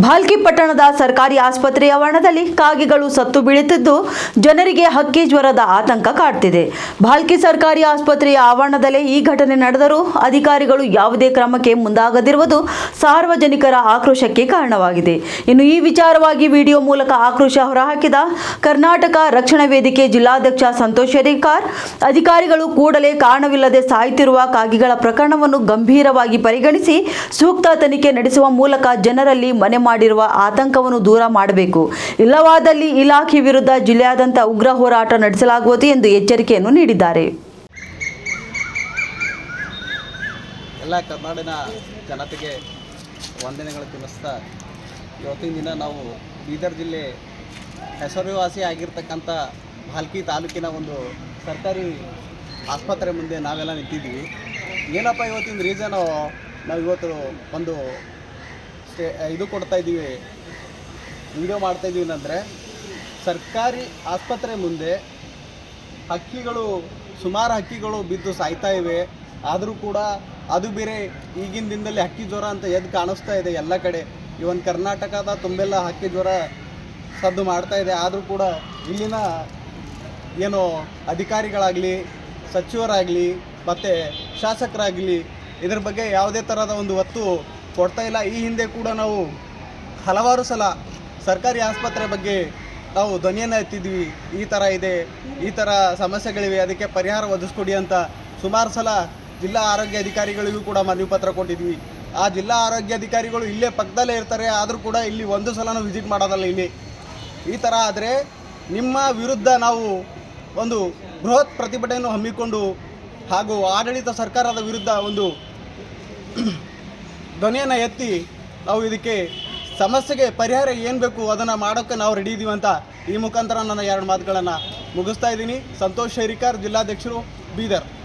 ಭಾಲ್ಕಿ ಪಟ್ಟಣದ ಸರ್ಕಾರಿ ಆಸ್ಪತ್ರೆ ಆವರಣದಲ್ಲಿ ಕಾಗೆಗಳು ಸತ್ತು ಬೀಳುತ್ತಿದ್ದು, ಜನರಿಗೆ ಹಕ್ಕಿ ಜ್ವರದ ಆತಂಕ ಕಾಡ್ತಿದೆ. ಭಾಲ್ಕಿ ಸರ್ಕಾರಿ ಆಸ್ಪತ್ರೆಯ ಆವರಣದಲ್ಲೇ ಈ ಘಟನೆ ನಡೆದರೂ ಅಧಿಕಾರಿಗಳು ಯಾವುದೇ ಕ್ರಮಕ್ಕೆ ಮುಂದಾಗದಿರುವುದು ಸಾರ್ವಜನಿಕರ ಆಕ್ರೋಶಕ್ಕೆ ಕಾರಣವಾಗಿದೆ. ಇನ್ನು ಈ ವಿಚಾರವಾಗಿ ವಿಡಿಯೋ ಮೂಲಕ ಆಕ್ರೋಶ ಹೊರಹಾಕಿದ ಕರ್ನಾಟಕ ರಕ್ಷಣಾ ವೇದಿಕೆ ಜಿಲ್ಲಾಧ್ಯಕ್ಷ ಸಂತೋಷ್ ರೇಖಾರ್ ಅಧಿಕಾರಿಗಳು ಕೂಡಲೇ ಕಾರಣವಿಲ್ಲದೆ ಸಾಯುತ್ತಿರುವ ಕಾಗೆಗಳ ಪ್ರಕರಣವನ್ನು ಗಂಭೀರವಾಗಿ ಪರಿಗಣಿಸಿ ಸೂಕ್ತ ತನಿಖೆ ನಡೆಸುವ ಮೂಲಕ ಜನರಲ್ಲಿ ಮನೆ ಮಾಡಿರುವ ಆತಂಕವನ್ನು ದೂರ ಮಾಡಬೇಕು. ಇಲ್ಲವಾದಲ್ಲಿ ಇಲಾಖೆ ವಿರುದ್ಧ ಜಿಲ್ಲೆಯಾದ್ಯಂತ ಉಗ್ರ ಹೋರಾಟ ನಡೆಸಲಾಗುವುದು ಎಂದು ಎಚ್ಚರಿಕೆಯನ್ನು ನೀಡಿದ್ದಾರೆ. ಎಲ್ಲ ಕರ್ನಾಡಿನ ಜನತೆಗೆ ವಂದನೆಗಳು ತಿಳಿಸ್ತಾ ಇವತ್ತಿನ ದಿನ ನಾವು ಬೀದರ್ ಜಿಲ್ಲೆ ಹೆಸರುವಾಸಿ ಆಗಿರ್ತಕ್ಕಂಥ ಭಾಲ್ಕಿ ತಾಲೂಕಿನ ಒಂದು ಸರ್ಕಾರಿ ಆಸ್ಪತ್ರೆ ಮುಂದೆ ನಾವೆಲ್ಲ ನಿಂತಿದ್ದೀವಿ. ಏನಪ್ಪ ಇವತ್ತಿನ ರೀಸನ್? ನಾವು ಇವತ್ತು ಒಂದು ಇದು ಕೊಡ್ತಾ ಇದ್ದೀವಿ ವಿಡಿಯೋ ಮಾಡ್ತಾ ಇದ್ದೀವಿ ಅಂದರೆ ಸರ್ಕಾರಿ ಆಸ್ಪತ್ರೆ ಮುಂದೆ ಹಕ್ಕಿಗಳು, ಸುಮಾರು ಹಕ್ಕಿಗಳು ಬಿದ್ದು ಸಾಯ್ತಾ ಇವೆ. ಆದರೂ ಕೂಡ ಅದು ಬೇರೆ ಈಗಿನ ದಿನದಲ್ಲಿ ಹಕ್ಕಿ ಜ್ವರ ಅಂತ ಎದ್ದು ಕಾಣಿಸ್ತಾ ಇದೆ ಎಲ್ಲ ಕಡೆ. ಇವನ್ ಕರ್ನಾಟಕದ ತುಂಬೆಲ್ಲ ಹಕ್ಕಿ ಜ್ವರ ಸದ್ದು ಮಾಡ್ತಾ ಇದೆ. ಆದರೂ ಕೂಡ ಇಲ್ಲಿನ ಏನು ಅಧಿಕಾರಿಗಳಾಗಲಿ, ಸಚಿವರಾಗಲಿ, ಮತ್ತು ಶಾಸಕರಾಗಲಿ, ಇದ್ರ ಬಗ್ಗೆ ಯಾವುದೇ ಥರದ ಒಂದು ಒತ್ತು ಕೊಡ್ತಾ ಇಲ್ಲ. ಈ ಹಿಂದೆ ಕೂಡ ನಾವು ಹಲವಾರು ಸಲ ಸರ್ಕಾರಿ ಆಸ್ಪತ್ರೆ ಬಗ್ಗೆ ನಾವು ಧ್ವನಿಯನ್ನು ಎತ್ತಿದ್ವಿ. ಈ ಥರ ಇದೆ, ಈ ಥರ ಸಮಸ್ಯೆಗಳಿವೆ, ಅದಕ್ಕೆ ಪರಿಹಾರ ಒದಗಿಸ್ಕೊಡಿ ಅಂತ ಸುಮಾರು ಸಲ ಜಿಲ್ಲಾ ಆರೋಗ್ಯ ಅಧಿಕಾರಿಗಳಿಗೂ ಕೂಡ ಮನವಿ ಪತ್ರ ಕೊಟ್ಟಿದ್ವಿ. ಆ ಜಿಲ್ಲಾ ಆರೋಗ್ಯ ಅಧಿಕಾರಿಗಳು ಇಲ್ಲೇ ಪಕ್ಕದಲ್ಲೇ ಇರ್ತಾರೆ, ಆದರೂ ಕೂಡ ಇಲ್ಲಿ ಒಂದು ಸಲನೂ ವಿಸಿಟ್ ಮಾಡೋದಲ್ಲ ಇಲ್ಲಿ. ಈ ಥರ ಆದರೆ ನಿಮ್ಮ ವಿರುದ್ಧ ನಾವು ಒಂದು ಬೃಹತ್ ಪ್ರತಿಭಟನೆಯನ್ನು ಹಮ್ಮಿಕೊಂಡು ಹಾಗೂ ಆಡಳಿತ ಸರ್ಕಾರದ ವಿರುದ್ಧ ಒಂದು ಧ್ವನಿಯನ್ನು ಎತ್ತಿ ನಾವು ಇದಕ್ಕೆ ಸಮಸ್ಯೆಗೆ ಪರಿಹಾರ ಏನು ಬೇಕು ಅದನ್ನು ಮಾಡೋಕ್ಕೆ ನಾವು ರೆಡಿ ಇದ್ದೀವಿ ಅಂತ ಈ ಮುಖಾಂತರ ನನ್ನ ಎರಡು ಮಾತುಗಳನ್ನು ಮುಗಿಸ್ತಾ ಇದ್ದೀನಿ. ಸಂತೋಷ್ ಶೇರಿಕಾರ್, ಜಿಲ್ಲಾಧ್ಯಕ್ಷರು, ಬೀದರ್.